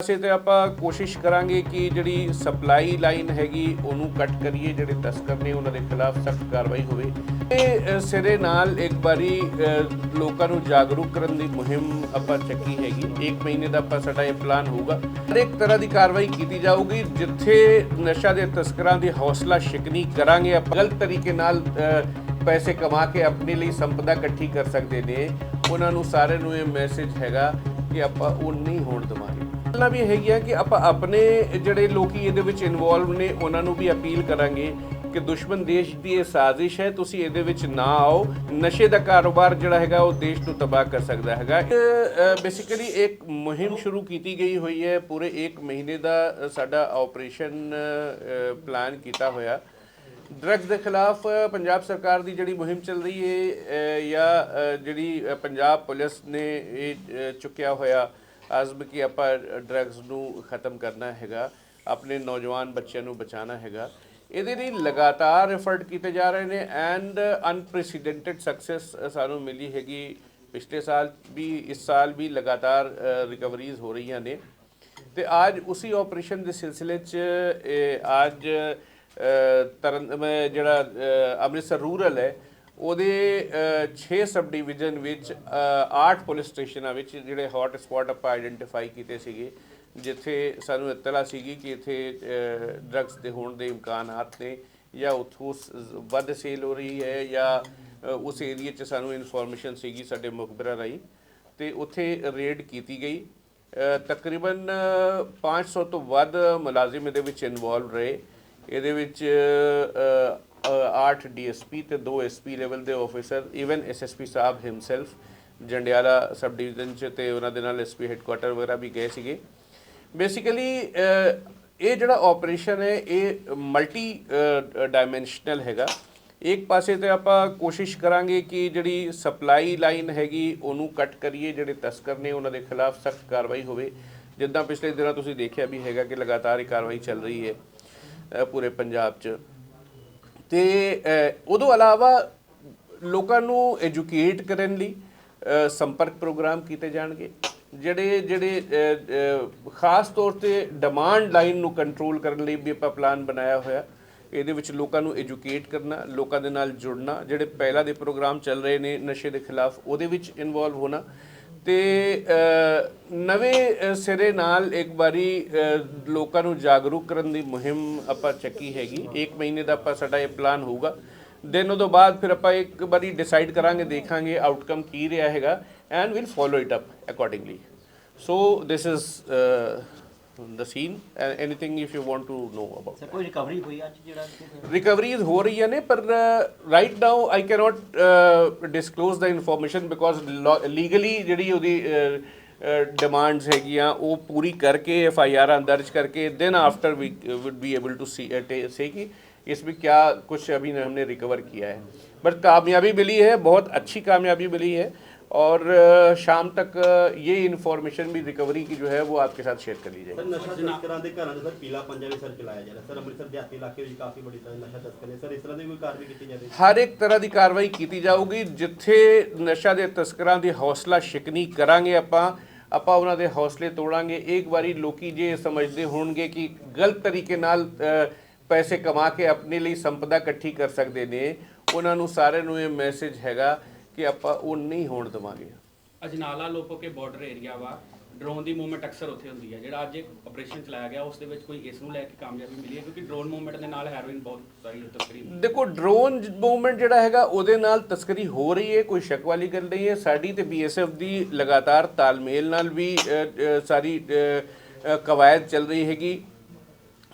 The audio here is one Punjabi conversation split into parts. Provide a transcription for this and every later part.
ਪਾਸੇ ਤੇ ਆਪਾਂ ਕੋਸ਼ਿਸ਼ ਕਰਾਂਗੇ ਕਿ ਜਿਹੜੀ ਸਪਲਾਈ ਲਾਈਨ ਹੈਗੀ, ਉਹਨੂੰ ਕੱਟ ਕਰੀਏ, ਜਿਹੜੇ ਤਸਕਰ ਨੇ, ਉਹਨਾਂ ਦੇ ਖਿਲਾਫ ਸਖਤ ਕਾਰਵਾਈ ਹੋਵੇ। ਤੇ ਸਿਰੇ ਨਾਲ ਇੱਕ ਵਾਰੀ ਲੋਕਾਂ ਨੂੰ ਜਾਗਰੂਕ ਕਰਨ ਦੀ ਮੁਹਿੰਮ ਆਪਾਂ ਚੱਕੀ ਹੈਗੀ। ਇੱਕ ਮਹੀਨੇ ਦਾ ਆਪਾਂ ਸਾਡਾ ਇਹ ਪਲਾਨ ਹੋਊਗਾ। ਹਰ ਇੱਕ ਤਰ੍ਹਾਂ ਦੀ ਕਾਰਵਾਈ ਕੀਤੀ ਜਾਊਗੀ। ਜਿੱਥੇ ਨਸ਼ਾ ਦੇ ਤਸਕਰਾਂ ਦੀ ਹੌਸਲਾ ਸ਼ਿਕਨੀ ਕਰਾਂਗੇ, ਆਪਾਂ ਗਲਤ ਤਰੀਕੇ ਨਾਲ ਪੈਸੇ ਕਮਾ ਕੇ ਆਪਣੇ ਲਈ ਸੰਪਦਾ ਇਕੱਠੀ ਕਰ ਸਕਦੇ ਨੇ। ਉਹਨਾਂ ਨੂੰ ਸਾਰਿਆਂ ਨੂੰ ਇਹ ਮੈਸੇਜ ਹੈਗਾ ਕਿ ਆਪਾਂ ਉਹ ਨਹੀਂ ਹੋਣ ਦੇਵਾਂਗੇ। ਗੱਲਾਂ ਵੀ ਹੈਗੀਆਂ ਕਿ ਆਪਾਂ ਆਪਣੇ ਜਿਹੜੇ ਲੋਕੀ ਇਹਦੇ ਵਿੱਚ ਇਨਵੋਲਵ ਨੇ, ਉਹਨਾਂ ਨੂੰ ਵੀ ਅਪੀਲ ਕਰਾਂਗੇ ਕਿ ਦੁਸ਼ਮਣ ਦੇਸ਼ ਦੀ ਇਹ ਸਾਜ਼ਿਸ਼ ਹੈ, ਤੁਸੀਂ ਇਹਦੇ ਵਿੱਚ ਨਾ ਆਓ। ਨਸ਼ੇ ਦਾ ਕਾਰੋਬਾਰ ਜਿਹੜਾ ਹੈਗਾ, ਉਹ ਦੇਸ਼ ਨੂੰ ਤਬਾਹ ਕਰ ਸਕਦਾ ਹੈਗਾ। ਬੇਸਿਕਲੀ ਇੱਕ ਮੁਹਿੰਮ ਸ਼ੁਰੂ ਕੀਤੀ ਗਈ ਹੋਈ ਹੈ। ਪੂਰੇ 1 ਮਹੀਨੇ ਦਾ ਸਾਡਾ ਆਪਰੇਸ਼ਨ ਪਲਾਨ ਕੀਤਾ ਹੋਇਆ। ਡਰੱਗਸ ਦੇ ਖਿਲਾਫ ਪੰਜਾਬ ਸਰਕਾਰ ਦੀ ਜਿਹੜੀ ਮੁਹਿੰਮ ਚੱਲ ਰਹੀ ਹੈ ਜਾਂ ਜਿਹੜੀ ਪੰਜਾਬ ਪੁਲਿਸ ਨੇ ਇਹ ਚੁੱਕਿਆ ਹੋਇਆ ਆਜ਼ਮ ਕਿ ਆਪਾਂ ਡਰੱਗਸ ਨੂੰ ਖਤਮ ਕਰਨਾ ਹੈਗਾ, ਆਪਣੇ ਨੌਜਵਾਨ ਬੱਚਿਆਂ ਨੂੰ ਬਚਾਉਣਾ ਹੈਗਾ। ਇਹਦੇ ਲਈ ਲਗਾਤਾਰ ਐਫਰਟ ਕੀਤੇ ਜਾ ਰਹੇ ਨੇ ਐਂਡ ਅਨਪ੍ਰੈਸੀਡੈਂਟਡ ਸਕਸੈਸ ਸਾਨੂੰ ਮਿਲੀ ਹੈਗੀ। ਪਿਛਲੇ ਸਾਲ ਵੀ, ਇਸ ਸਾਲ ਵੀ ਲਗਾਤਾਰ ਰਿਕਵਰੀਜ਼ ਹੋ ਰਹੀਆਂ ਨੇ। ਤੇ ਅੱਜ ਉਸੇ ਆਪਰੇਸ਼ਨ ਦੇ ਸਿਲਸਿਲੇ 'ਚ ਅੱਜ ਤਰਨ ਮੈਂ ਜਿਹੜਾ ਅੰਮ੍ਰਿਤਸਰ ਰੂਰਲ ਹੈ ਉਹਦੇ 6 ਸਬ ਡਿਵੀਜ਼ਨ ਵਿੱਚ 8 ਪੁਲਿਸ ਸਟੇਸ਼ਨਾਂ ਵਿੱਚ ਜਿਹੜੇ ਹੌਟ ਸਪੌਟ ਆਪਾਂ ਆਈਡੈਂਟੀਫਾਈ ਕੀਤੇ ਸੀਗੇ ਜਿੱਥੇ ਸਾਨੂੰ ਇਤਲਾ ਸੀਗੀ ਕਿ ਇੱਥੇ ਡਰੱਗਸ ਦੇ ਹੋਣ ਦੇ ਇਮਕਾਨਾਤ ਨੇ ਜਾਂ ਉੱਥੋਂ ਵੱਧ ਸੇਲ ਹੋ ਰਹੀ ਹੈ ਜਾਂ ਉਸ ਏਰੀਆ 'ਚ ਸਾਨੂੰ ਇਨਫੋਰਮੇਸ਼ਨ ਸੀਗੀ ਸਾਡੇ ਮੁਖਬਰਾਂ ਰਾਹੀਂ ਤੇ ਉੱਥੇ ਰੇਡ ਕੀਤੀ ਗਈ। ਅ, ਤਕਰੀਬਨ 500 ਤੋਂ ਵੱਧ ਮੁਲਾਜ਼ਮ ਇਹਦੇ ਵਿੱਚ ਇਨਵੋਲਵ ਰਹੇ। ਇਹਦੇ ਵਿੱਚ 8 ਡੀਐਸਪੀ ਤੇ 2 ਐਸਪੀ ਲੈਵਲ ਦੇ ਆਫੀਸਰ ਇਵਨ ਐਸਐਸਪੀ ਸਾਹਿਬ ਹਿਮਸੈਲਫ ਜੰਡਿਆਲਾ ਸਬ ਡਿਵੀਜ਼ਨ ਚ ਤੇ ਉਹਨਾਂ ਦੇ ਨਾਲ ਐਸਪੀ ਹੈੱਡਕੁਆਟਰ ਵਗੈਰਾ ਵੀ ਗਏ ਸੀਗੇ। ਬੇਸਿਕਲੀ ਇਹ ਜਿਹੜਾ ਆਪਰੇਸ਼ਨ ਹੈ, ਇਹ ਮਲਟੀ ਡਾਈਮੈਂਸ਼ਨਲ ਹੈਗਾ। ਇੱਕ ਪਾਸੇ ਤੇ ਆਪਾਂ ਕੋਸ਼ਿਸ਼ ਕਰਾਂਗੇ ਕਿ ਜਿਹੜੀ ਸਪਲਾਈ ਲਾਈਨ ਹੈਗੀ, ਉਹਨੂੰ ਕੱਟ ਕਰੀਏ, ਜਿਹੜੇ ਤਸਕਰ ਨੇ ਉਹਨਾਂ ਦੇ ਖਿਲਾਫ ਸਖਤ ਕਾਰਵਾਈ ਹੋਵੇ। ਜਿੱਦਾਂ ਪਿਛਲੇ ਦਿਨਾਂ ਤੁਸੀਂ ਦੇਖਿਆ ਵੀ ਹੈਗਾ ਕਿ ਲਗਾਤਾਰ ਇਹ ਕਾਰਵਾਈ ਚੱਲ ਰਹੀ ਹੈ ਪੂਰੇ ਪੰਜਾਬ 'ਚ। ਤੇ ਅ, ਉਦੋਂ ਇਲਾਵਾ ਲੋਕਾਂ ਨੂੰ ਐਜੂਕੇਟ ਕਰਨ ਲਈ ਸੰਪਰਕ ਪ੍ਰੋਗਰਾਮ ਕੀਤੇ ਜਾਣਗੇ ਜਿਹੜੇ ਜਿਹੜੇ ਖਾਸ ਤੌਰ ਤੇ ਡਿਮਾਂਡ ਲਾਈਨ ਨੂੰ ਕੰਟਰੋਲ ਕਰਨ ਲਈ ਵੀ ਆਪਾਂ ਪਲਾਨ ਬਣਾਇਆ ਹੋਇਆ। ਇਹਦੇ ਵਿੱਚ ਲੋਕਾਂ ਨੂੰ ਐਜੂਕੇਟ ਕਰਨਾ ਲੋਕਾਂ ਦੇ ਨਾਲ ਜੁੜਨਾ ਜਿਹੜੇ ਪਹਿਲਾਂ ਦੇ ਪ੍ਰੋਗਰਾਮ ਚੱਲ ਰਹੇ ਨੇ ਨਸ਼ੇ ਦੇ ਖਿਲਾਫ ਉਹਦੇ ਵਿੱਚ ਇਨਵੋਲਵ ਹੋਣਾ। ਤੇ ਨਵੇਂ ਸਿਰੇ ਨਾਲ ਇੱਕ ਵਾਰੀ ਲੋਕਾਂ ਨੂੰ ਜਾਗਰੂਕ ਕਰਨ ਦੀ ਮੁਹਿੰਮ ਆਪਾਂ ਚੱਕੀ ਹੈਗੀ। ਇੱਕ ਮਹੀਨੇ ਦਾ ਆਪਾਂ ਸਾਡਾ ਇਹ ਪਲਾਨ ਹੋਊਗਾ। ਦੈਨ ਉਹਦੋਂ ਬਾਅਦ ਫਿਰ ਆਪਾਂ ਇੱਕ ਵਾਰੀ ਡਿਸਾਈਡ ਕਰਾਂਗੇ, ਦੇਖਾਂਗੇ ਆਊਟਕਮ ਕੀ ਰਿਹਾ ਹੈਗਾ and will follow it up accordingly so this is the scene and anything if you want to know about sir ਕੋਈ ਰਿਕਵਰੀ ਹੋਈ ਅੱਜ ਜਿਹੜਾ ਇੱਥੇ ਹੋਇਆ? ਰਿਕਵਰੀਜ਼ ਹੋ ਰਹੀਆਂ ਨੇ ਪਰ right now I cannot disclose the information because legally ਜਿਹੜੀ ਉਹਦੀ ਡਿਮਾਂਡਸ ਹੈਗੀਆਂ ਉਹ ਪੂਰੀ ਕਰਕੇ ਐਫ ਆਈ ਆਰ ਦਰਜ करके then after we would be able to see से कि इसमें क्या कुछ अभी हमने रिकवर किया है बट कामयाबी मिली है बहुत अच्छी कामयाबी मिली है और अ, शाम तक अ, ये इन्फॉर्मेशन भी रिकवरी की जो है वो आपके साथ शेयर कर ली जाएगी ਸਰ ਨਸ਼ਾ ਤਸਕਰਾਂ ਦੇ ਘਰਾਂ 'ਚ ਸਰ ਪੀਲਾ ਪੰਜਾ ਵੀ ਸਰ ਚਲਾਇਆ ਜਾ ਰਿਹਾ ਸਰ ਅੰਮ੍ਰਿਤਸਰ ਦਿਹਾਤੀ ਇਲਾਕੇ ਵਿੱਚ ਕਾਫੀ ਬੜੀ ਤਰ੍ਹਾਂ ਨਸ਼ਾ ਤਸਕਰ ਨੇ ਸਰ ਇਸ ਤਰ੍ਹਾਂ ਦੀ ਕੋਈ ਕਾਰਵਾਈ ਕੀਤੀ ਜਾਵੇ ਹਰ ਇੱਕ ਤਰ੍ਹਾਂ ਦੀ ਕਾਰਵਾਈ ਕੀਤੀ ਜਾਊਗੀ ਜਿੱਥੇ ਨਸ਼ਾ ਦੇ ਤਸਕਰਾਂ ਦੀ ਹੌਸਲਾ ਸ਼ਿਕਨੀ ਕਰਾਂਗੇ ਆਪਾਂ ਆਪਾਂ ਉਹਨਾਂ ਦੇ ਹੌਸਲੇ ਤੋੜਾਂਗੇ ਇੱਕ ਵਾਰੀ ਲੋਕੀ ਜੇ ਇਹ ਸਮਝਦੇ ਹੋਣਗੇ ਕਿ ਗਲਤ ਤਰੀਕੇ ਨਾਲ ਅ, ਪੈਸੇ ਕਮਾ ਕੇ ਆਪਣੇ ਲਈ ਸੰਪਦਾ ਇਕੱਠੀ ਕਰ ਸਕਦੇ ਨੇ ਉਹਨਾਂ ਨੂੰ ਸਾਰਿਆਂ ਨੂੰ ਇਹ ਮੈਸੇਜ ਹੈਗਾ ਕਿ ਆਪਾਂ ਉਹ ਨਹੀਂ ਹੋਣ ਦੇਵਾਂਗੇ। Ajnala Lopoke border area ਵਾ ਡਰੋਨ ਦੀ ਮੂਵਮੈਂਟ ਅਕਸਰ ਉੱਥੇ ਹੁੰਦੀ ਹੈ। ਜਿਹੜਾ ਅੱਜ ਇੱਕ ਆਪਰੇਸ਼ਨ ਚਲਾਇਆ ਗਿਆ ਉਸ ਦੇ ਵਿੱਚ ਕੋਈ ਇਸ ਨੂੰ ਲੈ ਕੇ ਕਾਮਯਾਬੀ ਮਿਲੀ ਹੈ ਕਿਉਂਕਿ ਡਰੋਨ ਮੂਵਮੈਂਟ ਦੇ ਨਾਲ ਹੈਰੋਇਨ ਬਹੁਤ ਸਾਰੀ ਤਸਕਰੀ। ਦੇਖੋ ਡਰੋਨ ਮੂਵਮੈਂਟ ਜਿਹੜਾ ਹੈਗਾ ਉਹਦੇ ਨਾਲ ਤਸਕਰੀ ਹੋ ਰਹੀ ਹੈ ਕੋਈ ਸ਼ੱਕ ਵਾਲੀ ਗੱਲ ਨਹੀਂ ਹੈ। ਸਾਡੀ ਤੇ ਬੀਐਸਐਫ ਦੀ ਲਗਾਤਾਰ ਤਾਲਮੇਲ ਨਾਲ ਵੀ ਸਾਰੀ ਕਵਾਇਦ ਚੱਲ ਰਹੀ ਹੈਗੀ।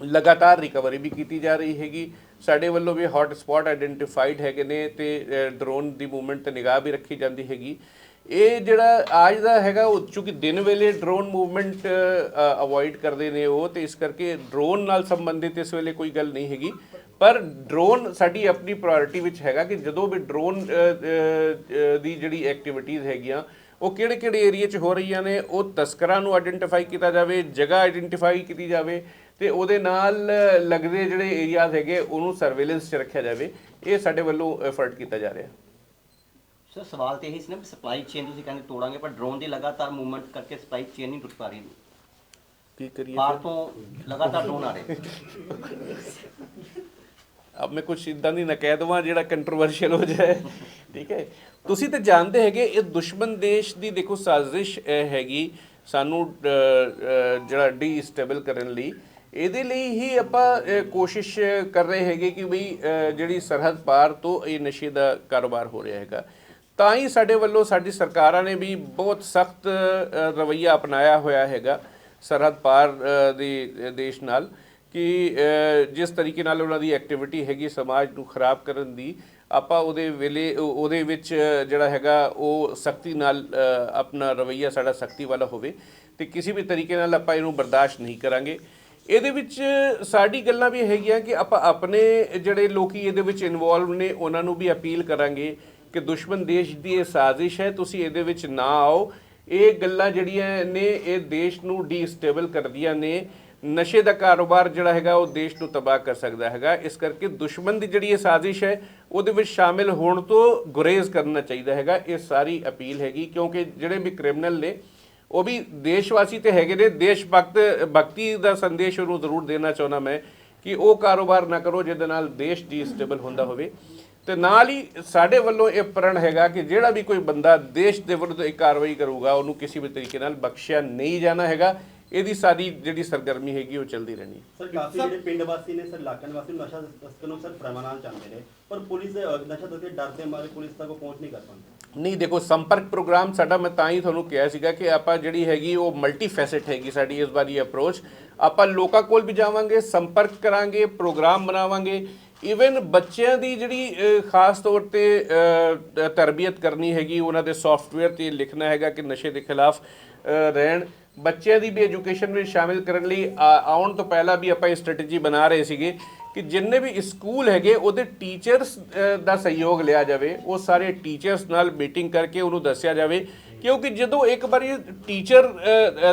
ਲਗਾਤਾਰ ਰਿਕਵਰੀ ਵੀ ਕੀਤੀ ਜਾ ਰਹੀ ਹੈਗੀ। ਸਾਡੇ ਵੱਲੋਂ ਵੀ ਹੌਟ ਸਪੌਟ ਆਇਡੈਂਟੀਫਾਈਡ ਹੈਗੇ ਨੇ ਤੇ ਡਰੋਨ ਦੀ ਮੂਵਮੈਂਟ ਤੇ ਨਿਗਾਹ ਵੀ ਰੱਖੀ ਜਾਂਦੀ ਹੈਗੀ। ਇਹ ਜਿਹੜਾ ਆਜ ਦਾ ਹੈਗਾ, ਉਹ ਚੂੰਕਿ ਦਿਨ ਵੇਲੇ ਡਰੋਨ ਮੂਵਮੈਂਟ ਅਵੋਇਡ ਕਰਦੇ ਨੇ ਉਹ, ਤੇ ਇਸ ਕਰਕੇ ਡਰੋਨ ਨਾਲ ਸੰਬੰਧਿਤ ਇਸ ਵੇਲੇ ਕੋਈ ਗੱਲ ਨਹੀਂ ਹੈਗੀ। ਪਰ ਡਰੋਨ ਸਾਡੀ ਆਪਣੀ ਪ੍ਰਾਇੋਰਟੀ ਵਿੱਚ ਹੈਗਾ ਕਿ ਜਦੋਂ ਵੀ ਡਰੋਨ ਦੀ ਜਿਹੜੀ ਐਕਟੀਵਿਟੀਜ਼ ਹੈਗੀਆਂ, ਉਹ ਕਿਹੜੇ ਕਿਹੜੇ ਏਰੀਆ 'ਚ ਹੋ ਰਹੀਆਂ ਨੇ, ਉਹ ਤਸਕਰਾਂ ਨੂੰ ਆਇਡੈਂਟੀਫਾਈ ਕੀਤਾ ਜਾਵੇ, ਜਗ੍ਹਾ ਆਇਡੈਂਟੀਫਾਈ ਕੀਤੀ ਜਾਵੇ। ਤੇ ਉਹਦੇ ਨਾਲ ਲੱਗਦੇ ਜਿਹੜੇ ਏਰੀਆਜ਼ ਹੈਗੇ ਉਹਨੂੰ ਸਰਵੇਲੈਂਸ 'ਚ ਰੱਖਿਆ ਜਾਵੇ। ਇਹ ਸਾਡੇ ਵੱਲੋਂ ਐਫਰਟ ਕੀਤਾ ਜਾ ਰਿਹਾ। ਸਰ ਸਵਾਲ ਤੇ ਇਹੀ ਸੀ ਨਾ ਵੀ ਸਪਲਾਈ ਚੇਨ ਤੁਸੀਂ ਕਹਿੰਦੇ ਤੋੜਾਂਗੇ ਪਰ ਡਰੋਨ ਦੀ ਲਗਾਤਾਰ ਮੂਵਮੈਂਟ ਕਰਕੇ ਸਪਲਾਈ ਚੇਨ ਨਹੀਂ ਟੁੱਟ ਪਾ ਰਹੀ। ਕੀ ਕਰੀਏ ਬਾਹਰ ਤੋਂ ਲਗਾਤਾਰ ਡਰੋਨ ਆ ਰਹੇ। ਅਬ ਮੈਂ ਕੁਝ ਇਦਾਂ ਦੀ ਨਾ ਕਹਿ ਦਵਾਂ ਜਿਹੜਾ ਕੰਟਰੋਵਰਸ਼ੀਅਲ ਹੋ ਜਾਏ। ਠੀਕ ਹੈ? ਤੁਸੀਂ ਤਾਂ ਜਾਣਦੇ ਹੈਗੇ ਇਹ ਦੁਸ਼ਮਣ ਦੇਸ਼ ਦੀ ਦੇਖੋ ਸਾਜ਼ਿਸ਼ ਹੈਗੀ ਸਾਨੂੰ ਜਿਹੜਾ ਡੀਸਟੇਬਲ ਕਰਨ ਲਈ। ਇਹਦੇ ਲਈ ਹੀ ਆਪਾਂ ਕੋਸ਼ਿਸ਼ ਕਰ ਰਹੇ ਹੈਗੇ ਕਿ ਬਈ ਜਿਹੜੀ ਸਰਹੱਦ ਪਾਰ ਤੋਂ ਇਹ ਨਸ਼ੇ ਦਾ ਕਾਰੋਬਾਰ ਹੋ ਰਿਹਾ ਹੈਗਾ। ਤਾਂ ਹੀ ਸਾਡੇ ਵੱਲੋਂ ਸਾਡੀ ਸਰਕਾਰਾਂ ਨੇ ਵੀ ਬਹੁਤ ਸਖਤ ਰਵਈਆ ਅਪਣਾਇਆ ਹੋਇਆ ਹੈਗਾ ਸਰਹੱਦ ਪਾਰ ਦੇ ਦੇਸ਼ ਨਾਲ ਕਿ ਜਿਸ ਤਰੀਕੇ ਨਾਲ ਉਹਨਾਂ ਦੀ ਐਕਟੀਵਿਟੀ ਹੈਗੀ ਸਮਾਜ ਨੂੰ ਖਰਾਬ ਕਰਨ ਦੀ, ਆਪਾਂ ਉਹਦੇ ਵੇਲੇ ਉਹਦੇ ਵਿੱਚ ਜਿਹੜਾ ਹੈਗਾ ਉਹ ਸਖਤੀ ਨਾਲ ਆਪਣਾ ਰਵਈਆ ਸਾਡਾ ਸਖਤੀ ਵਾਲਾ ਹੋਵੇ ਤੇ ਕਿਸੇ ਵੀ ਤਰੀਕੇ ਨਾਲ ਆਪਾਂ ਇਹਨੂੰ ਬਰਦਾਸ਼ਤ ਨਹੀਂ ਕਰਾਂਗੇ। ਇਹਦੇ ਵਿੱਚ ਸਾਡੀ ਗੱਲਾਂ ਵੀ ਹੈਗੀਆਂ ਕਿ ਆਪਾਂ ਆਪਣੇ ਜਿਹੜੇ ਲੋਕੀ ਇਹਦੇ ਵਿੱਚ ਇਨਵੋਲਵ ਨੇ, ਉਹਨਾਂ ਨੂੰ ਵੀ ਅਪੀਲ ਕਰਾਂਗੇ ਕਿ ਦੁਸ਼ਮਣ ਦੇਸ਼ ਦੀ ਇਹ ਸਾਜ਼ਿਸ਼ ਹੈ, ਤੁਸੀਂ ਇਹਦੇ ਵਿੱਚ ਨਾ ਆਓ। ਇਹ ਗੱਲਾਂ ਜਿਹੜੀਆਂ ਨੇ, ਇਹ ਦੇਸ਼ ਨੂੰ ਡੀਸਟੇਬਲ ਕਰਦੀਆਂ ਨੇ। ਨਸ਼ੇ ਦਾ ਕਾਰੋਬਾਰ ਜਿਹੜਾ ਹੈਗਾ, ਉਹ ਦੇਸ਼ ਨੂੰ ਤਬਾਹ ਕਰ ਸਕਦਾ ਹੈਗਾ। ਇਸ ਕਰਕੇ ਦੁਸ਼ਮਣ ਦੀ ਜਿਹੜੀ ਇਹ ਸਾਜ਼ਿਸ਼ ਹੈ, ਉਹਦੇ ਵਿੱਚ ਸ਼ਾਮਿਲ ਹੋਣ ਤੋਂ ਗੁਰੇਜ਼ ਕਰਨਾ ਚਾਹੀਦਾ ਹੈਗਾ। ਇਹ ਸਾਰੀ ਅਪੀਲ ਹੈਗੀ, ਕਿਉਂਕਿ ਜਿਹੜੇ ਵੀ ਕ੍ਰਿਮੀਨਲ ਨੇ ਉਹ ਵੀ ਦੇਸ਼ਵਾਸੀ ਤੇ ਹੈਗੇ ਨੇ। ਦੇਸ਼ ਭਗਤ, ਭਗਤੀ ਦਾ ਸੰਦੇਸ਼ ਉਹਨੂੰ ਜ਼ਰੂਰ ਦੇਣਾ ਚਾਹੁੰਦਾ ਮੈਂ ਕਿ ਉਹ ਕਾਰੋਬਾਰ ਨਾ ਕਰੋ ਜਿਹਦੇ ਨਾਲ ਦੇਸ਼ ਡੀਸਟੇਬਲ ਹੁੰਦਾ ਹੋਵੇ। ਤੇ ਨਾਲ ਹੀ ਸਾਡੇ ਵੱਲੋਂ ਇਹ ਪ੍ਰਣ ਹੈਗਾ ਕਿ ਜਿਹੜਾ ਵੀ ਕੋਈ ਬੰਦਾ ਦੇਸ਼ ਦੇ ਵਿਰੁੱਧ ਇੱਕ ਕਾਰਵਾਈ ਕਰੂਗਾ, ਉਹਨੂੰ ਕਿਸੇ ਵੀ ਤਰੀਕੇ ਨਾਲ ਬਖਸ਼ਿਆ ਨਹੀਂ ਜਾਣਾ ਹੈਗਾ। ਇਹਦੀ ਸਾਰੀ ਜਿਹੜੀ ਸਰਗਰਮੀ ਹੈਗੀ ਉਹ ਚੱਲਦੀ ਰਹਿਣੀ। ਸਰ, ਕਾਫੀ ਜਿਹੜੇ ਪਿੰਡ ਵਾਸੀ ਨੇ, ਸਰ ਇਲਾਕੇ ਨਿਵਾਸੀ ਨਸ਼ਾ ਤਸਕਰ ਨੂੰ ਸਰ ਫਰਮਾਨਾ ਚਾਹੁੰਦੇ ਨੇ। ਪਰ ਪੁਲਿਸ ਨਸ਼ਾ ਤਸਕਰ ਡਰ ਮਾਰੇ ਪੁਲਿਸ ਤੱਕ ਪਹੁੰਚ ਨਹੀਂ ਕਰ ਪਾਉਂਦੀ। ਨਹੀਂ, ਦੇਖੋ, ਸੰਪਰਕ ਪ੍ਰੋਗਰਾਮ ਸਾਡਾ, ਮੈਂ ਤਾਂ ਹੀ ਤੁਹਾਨੂੰ ਕਿਹਾ ਸੀਗਾ ਕਿ ਆਪਾਂ ਜਿਹੜੀ ਹੈਗੀ, ਉਹ ਮਲਟੀ ਫੈਸਟ ਹੈਗੀ ਸਾਡੀ ਇਸ ਵਾਰੀ ਅਪਰੋਚ ਆਪਾਂ ਲੋਕਾਂ ਕੋਲ ਵੀ ਜਾਵਾਂਗੇ, ਸੰਪਰਕ ਕਰਾਂਗੇ, ਪ੍ਰੋਗਰਾਮ ਬਣਾਵਾਂਗੇ। ਇਵਨ ਬੱਚਿਆਂ ਦੀ ਜਿਹੜੀ ਖਾਸ ਤੌਰ ਤੇ ਤਰਬੀਅਤ ਕਰਨੀ ਹੈਗੀ, ਉਹਨਾਂ ਦੇ ਸੌਫਟਵੇਅਰ ਤੇ ਲਿਖਣਾ ਹੈਗਾ ਕਿ ਨਸ਼ੇ ਦੇ ਖਿਲਾਫ ਰਹਿਣ। ਬੱਚਿਆਂ ਦੀ ਵੀ ਐਜੂਕੇਸ਼ਨ ਵਿੱਚ ਸ਼ਾਮਿਲ ਕਰਨ ਲਈ, ਆ- ਆਉਣ ਤੋਂ ਪਹਿਲਾਂ ਵੀ ਆਪਾਂ ਇਹ ਸਟ੍ਰੈਟਜੀ ਬਣਾ ਰਹੇ ਸੀਗੇ। ਕਿ ਜਿੰਨੇ ਵੀ ਸਕੂਲ ਹੈਗੇ, ਉਹਦੇ ਟੀਚਰਸ ਦਾ ਸਹਿਯੋਗ ਲਿਆ ਜਾਵੇ। ਉਹ ਸਾਰੇ ਟੀਚਰਸ ਨਾਲ ਮੀਟਿੰਗ ਕਰਕੇ ਉਹਨੂੰ ਦੱਸਿਆ ਜਾਵੇ। ਕਿਉਂਕਿ ਜਦੋਂ ਇੱਕ ਵਾਰੀ ਟੀਚਰ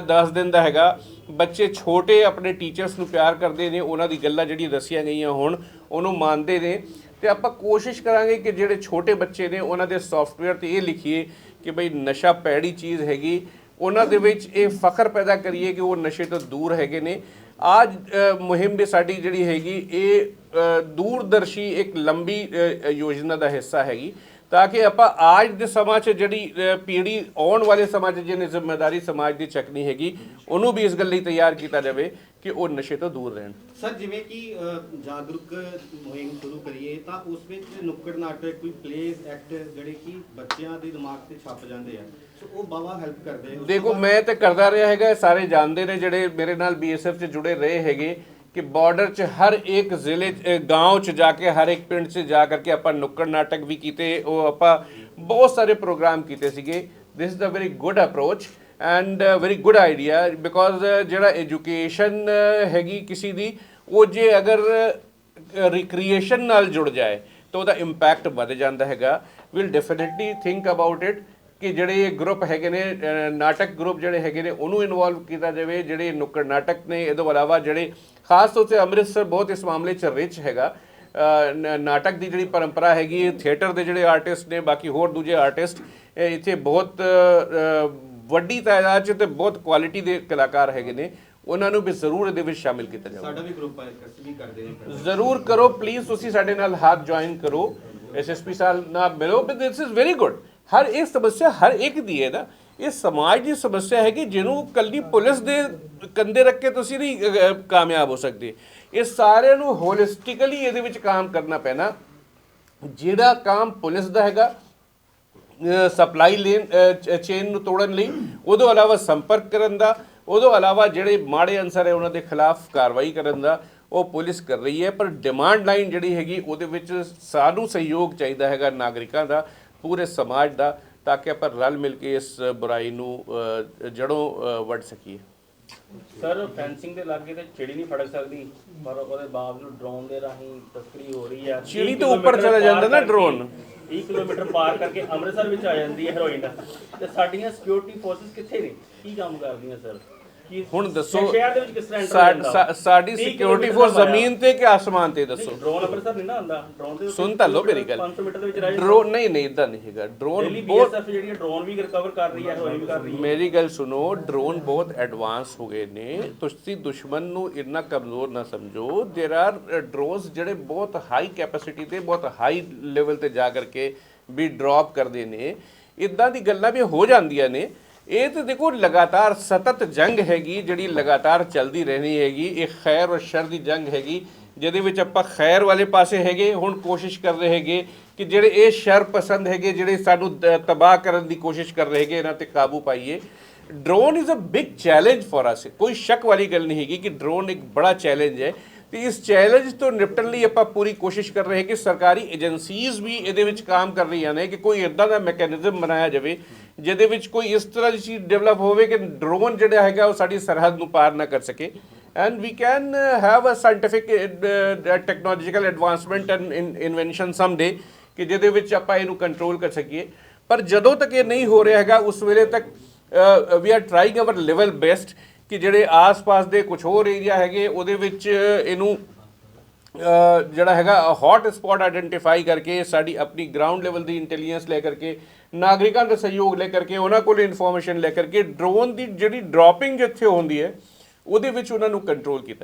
ਦੱਸ ਦਿੰਦਾ ਹੈਗਾ, ਬੱਚੇ ਛੋਟੇ ਆਪਣੇ ਟੀਚਰਸ ਨੂੰ ਪਿਆਰ ਕਰਦੇ ਨੇ, ਉਹਨਾਂ ਦੀ ਗੱਲਾਂ ਜਿਹੜੀਆਂ ਦੱਸੀਆਂ ਗਈਆਂ ਹੁਣ, ਉਹਨੂੰ ਮੰਨਦੇ ਨੇ। ਤੇ ਆਪਾਂ ਕੋਸ਼ਿਸ਼ ਕਰਾਂਗੇ ਕਿ ਜਿਹੜੇ ਛੋਟੇ ਬੱਚੇ ਨੇ, ਉਹਨਾਂ ਦੇ ਸੌਫਟਵੇਅਰ ਤੇ ਇਹ ਲਿਖੀਏ ਕਿ ਭਈ ਨਸ਼ਾ ਪੈੜੀ ਚੀਜ਼ ਹੈਗੀ। ਉਹਨਾਂ ਦੇ ਵਿੱਚ ਇਹ ਫਖਰ ਪੈਦਾ ਕਰੀਏ ਕਿ ਉਹ ਨਸ਼ੇ ਤੋਂ ਦੂਰ ਹੈਗੇ ਨੇ। ਆਜ ਮੁਹਿੰਮ ਵੀ ਸਾਡੀ ਜਿਹੜੀ ਹੈਗੀ, ਇਹ ਦੂਰਦਰਸ਼ੀ ਇੱਕ ਲੰਬੀ ਯੋਜਨਾ ਦਾ ਹਿੱਸਾ ਹੈਗੀ। ਤਾਂ ਕਿ ਆਪਾਂ ਆਜ ਦੇ ਸਮਾਂ 'ਚ ਜਿਹੜੀ ਪੀੜ੍ਹੀ ਆਉਣ ਵਾਲੇ ਸਮਾਂ 'ਚ ਜਿਹਨੇ ਜ਼ਿੰਮੇਵਾਰੀ ਸਮਾਜ ਦੀ ਚੱਕਣੀ ਹੈਗੀ, ਉਹਨੂੰ ਵੀ ਇਸ ਗੱਲ ਲਈ ਤਿਆਰ ਕੀਤਾ ਜਾਵੇ ਕਿ ਉਹ ਨਸ਼ੇ ਤੋਂ ਦੂਰ ਰਹਿਣ। ਸਰ, ਜਿਵੇਂ ਕਿ ਜਾਗਰੂਕ ਮੁਹਿੰਮ ਸ਼ੁਰੂ ਕਰੀਏ, ਤਾਂ ਉਸ ਵਿੱਚ ਨੁੱਕੜ ਨਾਟਕ ਕੋਈ ਪਲੇਸ ਐਕਟ ਜਿਹੜੇ ਕਿ ਬੱਚਿਆਂ ਦੇ ਦਿਮਾਗ ਤੇ ਛਪ ਜਾਂਦੇ ਆ। ਉਹ ਬਾਵਾ ਹੈਲਪ ਕਰਦੇ ਦੇਖੋ ਮੈਂ ਤੇ ਕਰਦਾ ਰਿਹਾ ਹੈਗਾ ਸਾਰੇ ਜਾਣਦੇ ਨੇ ਜਿਹੜੇ ਮੇਰੇ ਨਾਲ ਬੀਐਸਐਫ 'ਚ ਜੁੜੇ ਰਹੇ ਹੈਗੇ ਕਿ ਬਾਰਡਰ 'ਚ ਹਰ ਇੱਕ ਜ਼ਿਲ੍ਹੇ 'ਚ ਗਾਂਵ 'ਚ ਜਾ ਕੇ ਹਰ ਇੱਕ ਪਿੰਡ 'ਚ ਜਾ ਕਰਕੇ ਆਪਾਂ ਨੁੱਕੜ ਨਾਟਕ ਵੀ ਕੀਤੇ ਉਹ ਆਪਾਂ ਬਹੁਤ ਸਾਰੇ ਪ੍ਰੋਗਰਾਮ ਕੀਤੇ ਸੀਗੇ। This is a very good approach and very good idea because ਜਿਹੜਾ ਐਜੂਕੇਸ਼ਨ ਹੈਗੀ ਕਿਸੇ ਦੀ ਉਹ ਜੇ ਅਗਰ ਰਿਕ੍ਰੀਏਸ਼ਨ ਨਾਲ ਜੁੜ ਜਾਏ ਤਾਂ ਉਹਦਾ ਇੰਪੈਕਟ ਵੱਧ ਜਾਂਦਾ ਹੈਗਾ। Will definitely think about it ਕਿ ਜਿਹੜੇ ਇਹ ਗਰੁੱਪ ਹੈਗੇ ਨੇ ਨਾਟਕ ਗਰੁੱਪ ਜਿਹੜੇ ਹੈਗੇ ਨੇ ਉਹਨੂੰ ਇਨਵੋਲਵ ਕੀਤਾ ਜਾਵੇ ਜਿਹੜੇ ਨੁੱਕੜ ਨਾਟਕ ਨੇ ਇਹਦੇ ਇਲਾਵਾ ਜਿਹੜੇ ਖਾਸ ਤੌਰ ਤੇ ਅੰਮ੍ਰਿਤਸਰ ਬਹੁਤ ਇਸ ਮਾਮਲੇ 'ਚ ਰਿਚ ਹੈਗਾ। ਨਾਟਕ ਦੀ ਜਿਹੜੀ ਪਰੰਪਰਾ ਹੈਗੀ ਥੀਏਟਰ ਦੇ ਜਿਹੜੇ ਆਰਟਿਸਟ ਨੇ ਬਾਕੀ ਹੋਰ ਦੂਜੇ ਆਰਟਿਸਟ ਇੱਥੇ ਬਹੁਤ ਵੱਡੀ ਤਾਦਾਦ 'ਚ ਤੇ ਬਹੁਤ ਕੁਆਲਿਟੀ ਦੇ ਕਲਾਕਾਰ ਹੈਗੇ ਨੇ। ਉਹਨਾਂ ਨੂੰ ਵੀ ਜ਼ਰੂਰ ਇਹਦੇ ਵਿੱਚ ਸ਼ਾਮਿਲ ਕੀਤਾ ਜਾਵੇ। ਸਾਡਾ ਵੀ ਗਰੁੱਪ ਹੈ ਅਸੀਂ ਵੀ ਕਰਦੇ ਹਾਂ। ਜ਼ਰੂਰ ਕਰੋ ਪਲੀਜ਼ ਤੁਸੀਂ ਸਾਡੇ ਨਾਲ ਹੱਥ ਜੁਆਇਨ ਕਰੋ। ਐਸਐਸਪੀ ਸਾਹਿਬ ਨਾਲ ਮਿਲੋ but this is very good ਹਰ ਇੱਕ ਸਮੱਸਿਆ, ਹਰ ਇੱਕ ਦੀ ਹੈ ਨਾ, ਇਹ ਸਮਾਜ ਦੀ ਸਮੱਸਿਆ ਹੈ ਕਿ ਜਿਹਨੂੰ ਕੱਲੀ ਪੁਲਿਸ ਦੇ ਕੰਦੇ ਰੱਖ ਕੇ ਤੁਸੀਂ ਨਹੀਂ ਕਾਮਯਾਬ ਹੋ ਸਕਦੇ। ਇਹ ਸਾਰਿਆਂ ਨੂੰ ਹੋਲਿਸਟਿਕਲੀ ਇਹਦੇ ਵਿੱਚ ਕੰਮ ਕਰਨਾ ਪੈਣਾ। ਜਿਹੜਾ ਕੰਮ ਪੁਲਿਸ ਦਾ ਹੈਗਾ ਸਪਲਾਈ ਲੇਨ ਚੇਨ ਨੂੰ ਤੋੜਨ ਲਈ ਉਦੋਂ ਇਲਾਵਾ ਸੰਪਰਕ ਕਰਨ ਦਾ ਉਦੋਂ ਇਲਾਵਾ ਜਿਹੜੇ ਮਾੜੇ ਅਨਸਰ ਹੈ ਉਹਨਾਂ ਦੇ ਖਿਲਾਫ ਕਾਰਵਾਈ ਕਰਨ ਦਾ, ਉਹ ਪੁਲਿਸ ਕਰ ਰਹੀ ਹੈ। ਪਰ ਡਿਮਾਂਡ ਲਾਈਨ ਜਿਹੜੀ ਹੈਗੀ, ਉਹਦੇ ਵਿੱਚ ਸਾਨੂੰ ਸਹਿਯੋਗ ਚਾਹੀਦਾ ਹੈਗਾ ਨਾਗਰਿਕਾਂ ਦਾ। ਪੂਰੇ ਸਮਾਜ ਦਾ ਤਾਂ ਕਿ ਆਪਾਂ ਰਲ ਮਿਲ ਕੇ ਇਸ ਬੁਰਾਈ ਨੂੰ ਜੜੋਂ ਵੱਢ ਸਕੀਏ। ਸਰ ਫੈਂਸਿੰਗ ਦੇ ਲਾਗੇ ਤੇ ਚਿੜੀ ਨਹੀਂ ਫੜਕ ਸਕਦੀ ਪਰ ਉਹਦੇ ਬਾਵਜੂਦ ਡਰੋਨ ਦੇ ਰਾਹੀਂ ਤਸਕਰੀ ਹੋ ਰਹੀ ਹੈ ਚਿੜੀ 30 ਤੋਂ ਉੱਪਰ ਚਲਾ ਜਾਂਦਾ ਨਾ drone। 30 ਕਿਲੋਮੀਟਰ ਪਾਰ ਕਰਕੇ ਅੰਮ੍ਰਿਤਸਰ ਵਿੱਚ ਆ ਜਾਂਦੀ ਹੈ ਹੈਰੋਇਨ ਤੇ ਸਾਡੀਆਂ ਸਿਕਿਉਰਿਟੀ ਫੋਰਸਸ ਕਿੱਥੇ ਨੇ? ਕੀ ਕੰਮ ਕਰਦੀਆਂ ਸਰ? ਹੁਣ ਦੱਸੋ ਸ਼ਹਿਰ ਦੇ ਵਿੱਚ ਕਿਸ ਤਰ੍ਹਾਂ enter ਸਾ- ਹੁੰਦਾ? ਸਾ- ਸਾਡੀ ਤੀਹ ਸਿਕਿਉਰਿਟੀ ਕਿਲੋਮੀਟਰ ਫੋਰਸ ਦਾ ਵਾਇਆ। ਜ਼ਮੀਨ ਤੇ ਕਿ ਆਸਮਾਨ ਤੇ ਦੱਸੋ ਡਰੋਨ ਅੰਮ੍ਰਿਤਸਰ ਨਹੀਂ ਨਾ ਆਉਂਦਾ ਡਰੋਨ ਤੇ ਸੁਣ ਤਾਂ ਲਓ ਮੇਰੀ ਗੱਲ 500 ਮੀਟਰ ਦੇ ਵਿੱਚ ਰਹਿ ਡਰੋਨ ਨਹੀਂ ਨਹੀਂ ਇਦਾਂ ਨਹੀਂ ਹੈਗਾ ਡਰੋਨ ਡੇਲੀ ਬਹੁਤ ਬੀਐਸਐਫ ਜਿਹੜੀ ਡਰੋਨ ਵੀ ਰਿਕਵਰ ਕਰ ਰਹੀ ਹੈ ਹੈਰੋਇਨ ਵੀ ਕਰ ਰਹੀ ਹੈ ਮੇਰੀ ਗੱਲ ਸੁਣੋ ਡਰੋਨ ਬਹੁਤ ਐਡਵਾਂਸ ਹੋ ਗਏ ਨੇ ਤੁਸੀਂ ਦੁਸ਼ਮਣ ਨੂੰ ਇੰਨਾ ਕਮਜ਼ੋਰ ਨਾ ਸਮਝੋ देयर ਆਰ ਡਰੋਨਸ ਜਿਹੜੇ ਬਹੁਤ ਹਾਈ ਕੈਪੈਸਿਟੀ ਤੇ ਬਹੁਤ ਹਾਈ ਲੈਵਲ ਤੇ ਜਾ ਕਰਕੇ ਵੀ ਡ੍ਰੌਪ ਕਰਦੇ ਨੇ ਇਦਾਂ ਦੀ ਗੱਲਾਂ ਵੀ ਹੋ ਜਾਂਦੀਆਂ ਨੇ ਇਹ ਤਾਂ ਦੇਖੋ ਲਗਾਤਾਰ ਸਤਤ ਜੰਗ ਹੈਗੀ, ਜਿਹੜੀ ਲਗਾਤਾਰ ਚੱਲਦੀ ਰਹਿਣੀ ਹੈਗੀ, ਇਹ ਖੈਰ ਔਰ ਸ਼ਰ ਦੀ ਜੰਗ ਹੈਗੀ, ਜਿਹਦੇ ਵਿੱਚ ਆਪਾਂ ਖੈਰ ਵਾਲੇ ਪਾਸੇ ਹੈਗੇ, ਹੁਣ ਕੋਸ਼ਿਸ਼ ਕਰ ਰਹੇ ਹੈਗੇ ਕਿ ਜਿਹੜੇ ਇਹ ਸ਼ਰ ਪਸੰਦ ਹੈਗੇ, ਜਿਹੜੇ ਸਾਨੂੰ ਤਬਾਹ ਕਰਨ ਦੀ ਕੋਸ਼ਿਸ਼ ਕਰ ਰਹੇ ਹੈਗੇ, ਇਹਨਾਂ ਤੇ ਕਾਬੂ ਪਾਈਏ। Drone is a big challenge for us ਕੋਈ ਸ਼ੱਕ ਵਾਲੀ ਗੱਲ ਨਹੀਂ ਹੈਗੀ ਕਿ ਡਰੋਨ ਇੱਕ ਬੜਾ ਚੈਲੰਜ ਹੈ। ਤੇ ਇਸ ਚੈਲੰਜ ਤੋਂ ਨਿਪਟਣ ਲਈ ਆਪਾਂ ਪੂਰੀ ਕੋਸ਼ਿਸ਼ ਕਰ ਰਹੇ ਹਾਂ ਕਿ ਸਰਕਾਰੀ ਏਜੰਸੀਜ਼ ਵੀ ਇਹਦੇ ਵਿੱਚ ਕੰਮ ਕਰ ਰਹੀਆਂ ਨੇ ਕਿ ਕੋਈ ਇਦਾਂ ਦਾ ਮੈਕੈਨਿਜ਼ਮ ਬਣਾਇਆ ਜਾਵੇ ਜਿਹਦੇ ਵਿੱਚ ਕੋਈ ਇਸ ਤਰ੍ਹਾਂ ਦੀ ਚੀਜ਼ ਡਿਵੈਲਪ ਹੋਵੇ ਕਿ ਡਰੋਨ ਜਿਹੜਾ ਹੈਗਾ ਉਹ ਸਾਡੀ ਸਰਹੱਦ ਨੂੰ ਪਾਰ ਨਾ ਕਰ ਸਕੇ। And we can have a scientific technological advancement and invention someday ਕਿ ਜਿਹਦੇ ਵਿੱਚ ਆਪਾਂ ਇਹਨੂੰ ਕੰਟਰੋਲ ਕਰ ਸਕੀਏ। ਪਰ ਜਦੋਂ ਤੱਕ ਇਹ ਨਹੀਂ ਹੋ ਰਿਹਾ ਹੈਗਾ, ਉਸ ਵੇਲੇ ਤੱਕ we are trying our level best ਕਿ ਜਿਹੜੇ ਆਸ-ਪਾਸ ਦੇ ਕੁਝ ਹੋਰ ਏਰੀਆ ਹੈਗੇ, ਉਹਦੇ ਵਿੱਚ ਇਹਨੂੰ ਜਿਹੜਾ ਹੈਗਾ ਹੌਟ ਸਪੌਟ ਆਇਡੈਂਟੀਫਾਈ ਕਰਕੇ, ਸਾਡੀ ਆਪਣੀ ਗਰਾਊਂਡ ਲੈਵਲ ਦੀ ਇੰਟੈਲੀਜੈਂਸ ਲੈ ਕਰਕੇ ਨਾਗਰਿਕਾਂ ਦਾ ਸਹਿਯੋਗ ਲੈ ਕਰਕੇ, ਉਹਨਾਂ ਕੋਲ ਇਨਫੋਰਮੇਸ਼ਨ ਲੈ ਕਰਕੇ ਡਰੋਨ ਦੀ ਜਿਹੜੀ ਡ੍ਰੌਪਿੰਗ ਜਿੱਥੇ ਹੁੰਦੀ ਹੈ, ਉਹਦੇ ਵਿੱਚ ਉਹਨਾਂ ਨੂੰ ਕੰਟਰੋਲ ਕੀਤਾ